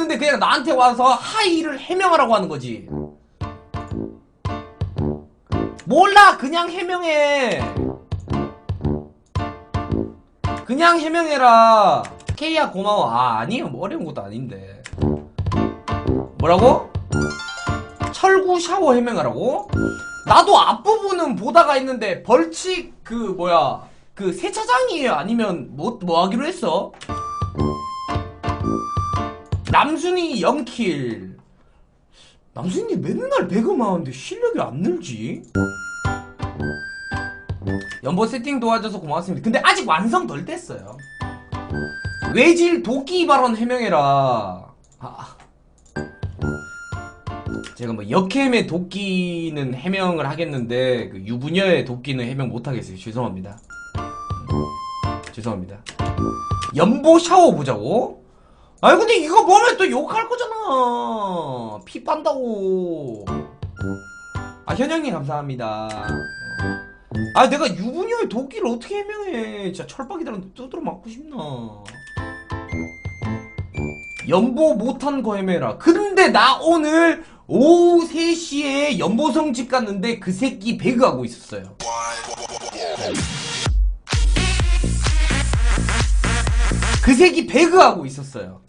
없는데 그냥 나한테 와서 하이를 해명하라고 하는 거지. 몰라 그냥 해명해. 그냥 해명해라. 케이야 고마워. 아 아니에요 뭐 어려운 것도 아닌데. 뭐라고? 철구 샤워 해명하라고? 나도 앞부분은 보다가 있는데 벌칙 그 뭐야 그 세차장이에요 아니면 뭐, 뭐 하기로 했어? 남순이 0킬 남순이 맨날 배그마하는데 실력이 안 늘지? 연보 세팅 도와줘서 고맙습니다 근데 아직 완성 덜 됐어요 외질 도끼 발언 해명해라 아. 제가 뭐 역캠의 도끼는 해명을 하겠는데 그 유부녀의 도끼는 해명 못 하겠어요. 죄송합니다. 음, 죄송합니다. 연보 샤워 보자고? 아니 근데 이거 보면 또 욕할 거잖아. 피 빤다고. 아 현영님 감사합니다. 어. 아 내가 유부녀의 도끼를 어떻게 해명해? 진짜 철박이들한테 두드려 맞고 싶나? 연보 못한 거 해매라. 근데 나 오늘 오후 3시에 연보성 집 갔는데 그 새끼 배그하고 있었어요. 그 새끼 배그하고 있었어요.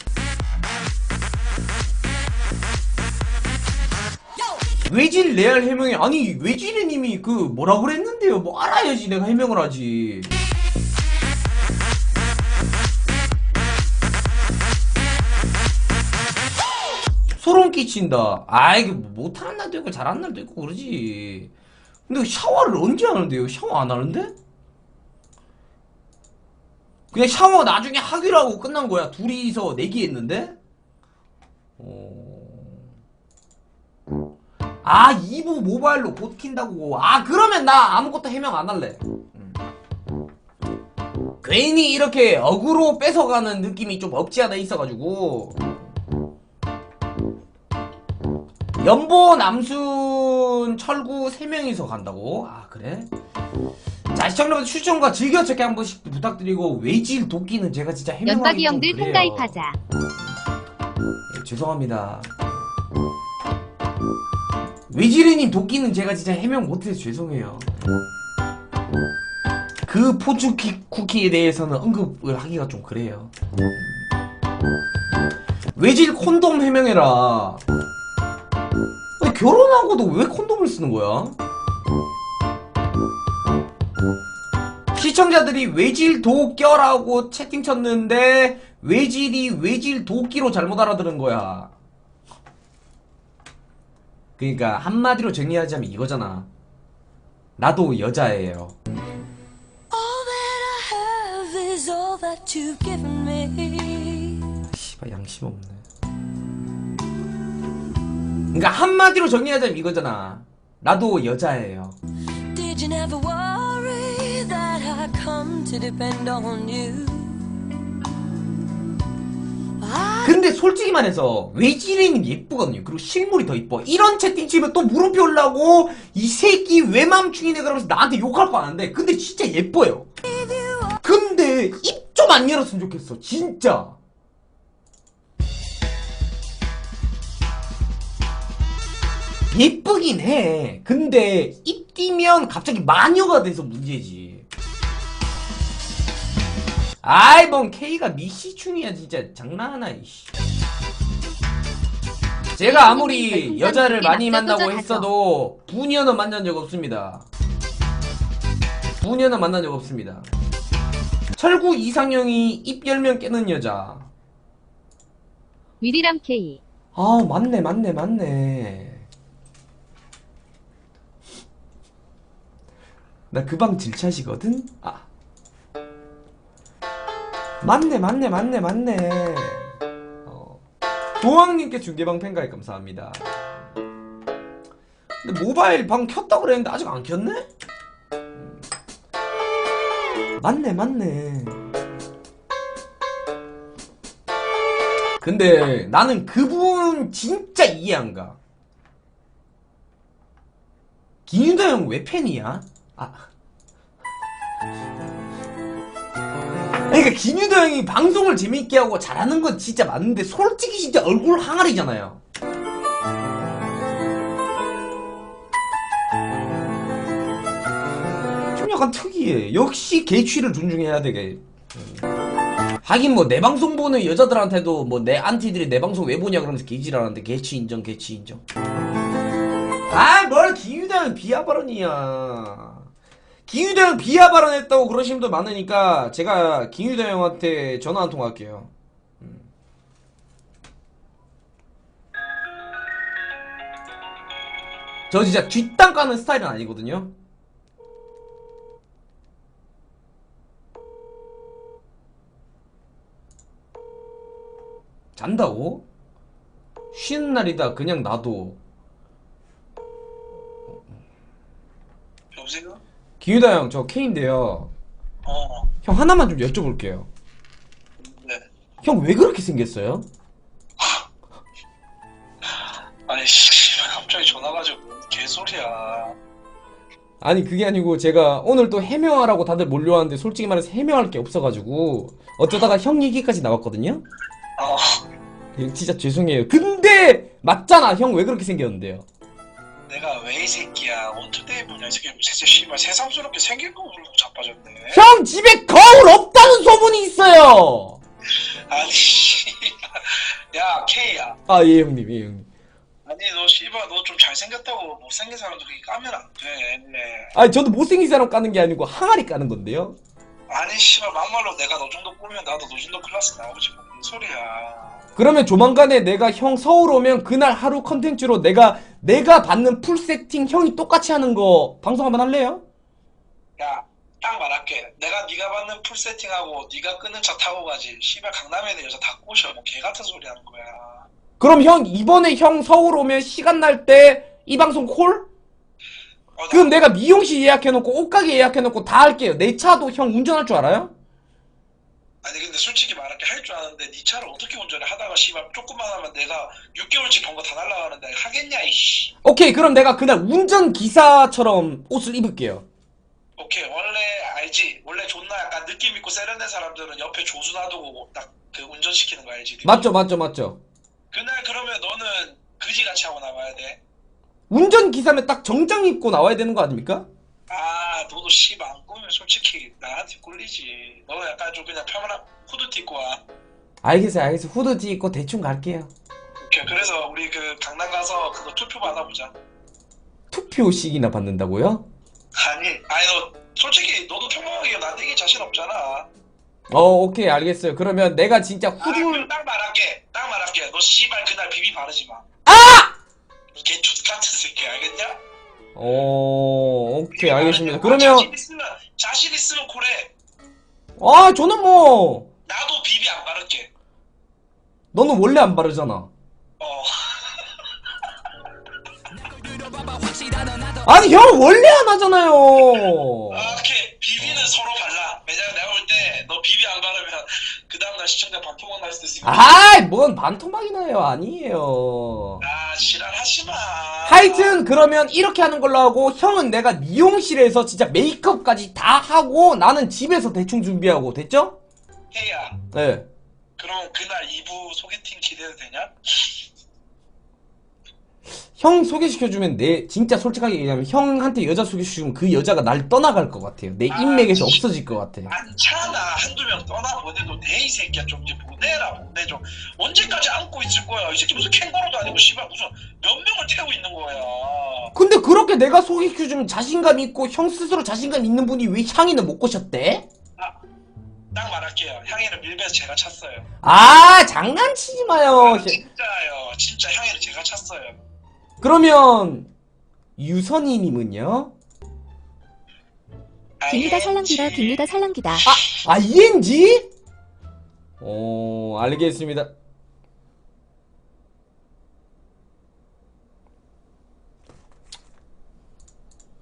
외질 레알 해명이 아니 외질이님이 그 뭐라 그랬는데요? 뭐 알아야지 내가 해명을 하지. 소름 끼친다. 아, 이게 뭐 못하는 날도 있고 잘하는 날도 있고 그러지. 근데 샤워를 언제 하는데요? 샤워 안 하는데? 그냥 샤워 나중에 하기로 하고 끝난 거야. 둘이서 내기했는데? 아, 2부 모바일로 곧 킨다고. 아, 그러면 나 아무것도 해명 안 할래. 음. 괜히 이렇게 어그로 뺏어가는 느낌이 좀 없지 않아 있어가지고. 연보 남순 철구 3명이서 간다고? 아 그래? 자 시청자분들 추천과 즐겨찾기 한 번씩 부탁드리고 외질 도끼는 제가 진짜 해명하기 연박이 좀 형들 그래요. 통가입하자. 예, 죄송합니다 외지르님 도끼는 제가 진짜 해명 못해서 죄송해요 그 키- 쿠키에 대해서는 언급을 하기가 좀 그래요 외질 콘돔 해명해라 아니, 결혼하고도 왜 콘돔을 쓰는 거야? 시청자들이 외질 도 껴라고 채팅 쳤는데 외질이 외질 도끼로 잘못 알아들은 거야. 그러니까 한마디로 정리하자면 이거잖아. 나도 여자예요. 씨발 양심 없네. 그러니까 한마디로 정리하자면 이거잖아. 나도 여자예요. Did you never worry that I come to depend on you? 근데 솔직히 말해서 외지인은 예쁘거든요. 그리고 실물이 더 이뻐. 이런 채팅 치면 또 물음표 올라고 이 새끼 외맘충이네 그러면서 나한테 욕할 거 아는데 근데 진짜 예뻐요. 근데 입 좀 안 열었으면 좋겠어. 진짜. 예쁘긴 해. 근데 입 띄면 갑자기 마녀가 돼서 문제지. 아이 뭔 K가 미시충이야 진짜 장난하나 이씨. 제가 아무리 여자를 많이 만나고 했어도 부녀는 만난 적 없습니다. 부녀는 만난 적 없습니다. 철구 이상형이 입 열면 깨는 여자. 위리람 K. 아 맞네 맞네 맞네. 나 그 방 질차시거든? 아. 맞네 맞네 맞네 맞네. 어. 도왕님께 중계방 팬가입 감사합니다. 근데 모바일 방 켰다고 그랬는데 아직 안 켰네? 음. 맞네 맞네. 근데 나는 그분 진짜 이해 안 가. 김윤도 형왜 팬이야? 아. 그러니까 김유도 형이 방송을 재밌게 하고 잘하는 건 진짜 맞는데 솔직히 진짜 얼굴 항아리잖아요. 좀 약간 특이해. 역시 개취를 존중해야 되게. 하긴 뭐 내 방송 보는 여자들한테도 뭐 내 안티들이 내 방송 왜 보냐 그러면서 개지랄하는데 개취 인정 개취 인정. 아뭘 김유다는 비하 발언이야. 김유다 형 비하 발언했다고 그러시는 분들 많으니까 제가 김유다 형한테 전화 한 통 할게요. 음. 저 진짜 뒷땅 까는 스타일은 아니거든요. 잔다고? 쉬는 날이다 그냥 놔둬. 여보세요? 김유다 형 저 K인데요. 어, 형 하나만 좀 여쭤볼게요. 네. 형 왜 그렇게 생겼어요? 아니, 씨, 갑자기 전화 가지고 뭔 개소리야. 아니 그게 아니고 제가 오늘 또 해명하라고 다들 몰려왔는데 솔직히 말해서 해명할 게 없어가지고 어쩌다가 형 얘기까지 나왔거든요? 어, 예, 진짜 죄송해요. 근데 맞잖아. 형 왜 그렇게 생겼는데요? 왜 이 새끼야. 원투데이 뭐냐, 이 새끼. 진짜 씨발 새삼스럽게 생긴 거 모르고 자빠졌네. 형 집에 거울 없다는 소문이 있어요. 아니, 씨. 야, K야. 아 예 형님 예 형님. 아니, 너 씨발, 너 좀 잘생겼다고 못생긴 사람도 그렇게 까면 안 돼. 아니 저도 못생긴 사람 까는 게 아니고 항아리 까는 건데요. 아니, 씨발, 막말로 내가 너 정도 꾸면 나도 너 정도 클래스 나오지. 뭔 소리야. 그러면 조만간에 내가 형 서울 오면 그날 하루 컨텐츠로 내가 내가 받는 풀 세팅 형이 똑같이 하는 거 방송 한번 할래요? 야, 딱 말할게. 내가 네가 받는 풀 세팅하고 네가 끄는 차 타고 가지. 씨발 강남에 있는 여자 다 꼬셔. 뭐 개 같은 소리 하는 거야. 그럼 형 이번에 형 서울 오면 시간 날 때 이 방송 콜? 어, 나- 그럼 내가 미용실 예약해놓고 옷가게 예약해놓고 다 할게요. 내 차도 형 운전할 줄 알아요? 아니 근데 솔직히 말할게 할 줄 아는데 네 차를 어떻게 운전해 하다가 씨발 조금만 하면 내가 6개월치 번거 다 날라가는데 하겠냐 이씨. 오케이 그럼 내가 그날 운전 기사처럼 옷을 입을게요. 오케이 원래 알지. 원래 존나 약간 느낌 있고 세련된 사람들은 옆에 조수 놔두고 딱 그 운전시키는 거 알지. 맞죠 맞죠 맞죠. 그날 그러면 너는 그지 같이 하고 나와야 돼. 운전 기사면 딱 정장 입고 나와야 되는 거 아닙니까? 아 너도 씨발 안 꾸면 솔직히 나한테 꿀리지. 너 약간 좀 그냥 편안한 후드티 입고 와. 알겠어요 알겠어요 후드티 입고 대충 갈게요. 오케이 그래서 우리 그 강남 가서 그거 투표 받아보자. 투표식이나 받는다고요? 아니 아니 너 솔직히 너도 평범하게 나한테 이게 자신 없잖아. 어 오케이 알겠어요. 그러면 내가 진짜 아, 후드 그럼 딱 말할게. 딱 말할게. 너 씨발 그날 비비 바르지 마. 아! 걔 X 같은 새끼 알겠냐? 어 오케이 알겠습니다. 아, 그러면 자신 있으면 자신 있으면 고래. 아 저는 뭐 나도 비비 안 바를게. 너는 원래 안 바르잖아. 어. 아니 형 원래 안 하잖아요. 아, 오케이. 비비는 서로 발라. 왜냐면 내가 볼 때 너 비비 안 바르면 그 다음날 시청자 반토막 날 수도 있으니까. 아이 뭔 반토막이 나요 아니에요. 아. 하여튼 그러면 이렇게 하는 걸로 하고 형은 내가 미용실에서 진짜 메이크업까지 다 하고 나는 집에서 대충 준비하고 됐죠? 혜야. 네. 그럼 그날 2부 소개팅 기대도 되냐? 형 소개시켜주면 내 진짜 솔직하게 얘기하면 형한테 여자 소개시켜주면 그 여자가 날 떠나갈 것 같아요. 내 인맥에서 없어질 것 같아. 많잖아. 한두 명 떠나보내도 돼, 이 새끼야. 좀 이제 보내라, 보내 좀. 언제까지 안고 있을 거야? 이 새끼 무슨 캥거루도 아니고, 씨발, 무슨 몇 명을 태우고 있는 거야. 근데 그렇게 내가 소개시켜주면 자신감 있고 형 스스로 자신감 있는 분이 왜 향이는 못 꼬셨대? 딱 말할게요. 향이는 밀배에서 제가 찼어요. 아 장난치지 마요. 아, 진짜요. 진짜 향이는 제가 찼어요. 그러면 유선이님은요? 빕니다 알겠지? 살랑기다 빕니다 살랑기다 아 ENG? 어 알겠습니다.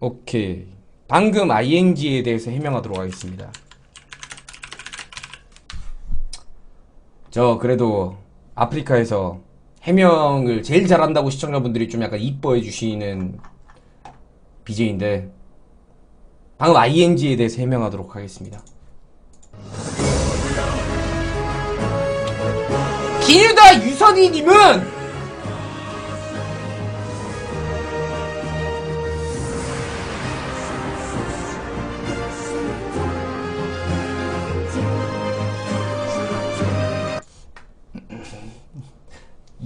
오케이. 방금 ING에 대해서 해명하도록 하겠습니다. 저 그래도 아프리카에서 해명을 제일 잘한다고 시청자분들이 좀 약간 이뻐해 주시는 BJ인데 방금 ING에 대해서 해명하도록 하겠습니다. 길다 유선이님은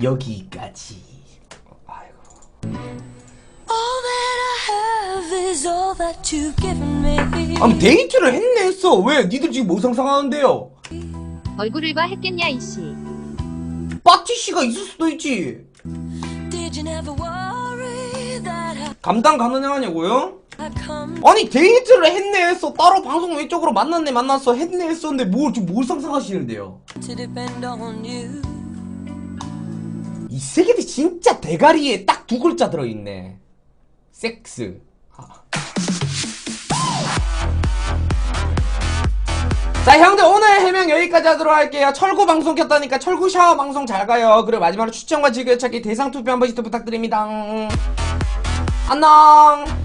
여기까지. 아이고. 데이트를 했네 했어. 왜? 니들 지금 뭐 상상하는데요? 얼굴을 봐 했겠냐 이씨 빠티 씨가 있을 수도 있지. Did you never worry that 감당 가능하냐고요? 아니 데이트를 했네 했어. 따로 방송 외적으로 만났네 만났어 했네 했었는데 뭘 지금 뭘 상상하시는데요? 세계들 진짜 대가리에 딱 두 글자 들어있네. 섹스. 아. 자 형들 오늘 해명 여기까지 하도록 할게요. 철구 방송 켰다니까 철구 샤워 방송 잘 가요. 그리고 마지막으로 추천과 즐겨찾기 대상 투표 한 번씩 더 부탁드립니다. 안녕.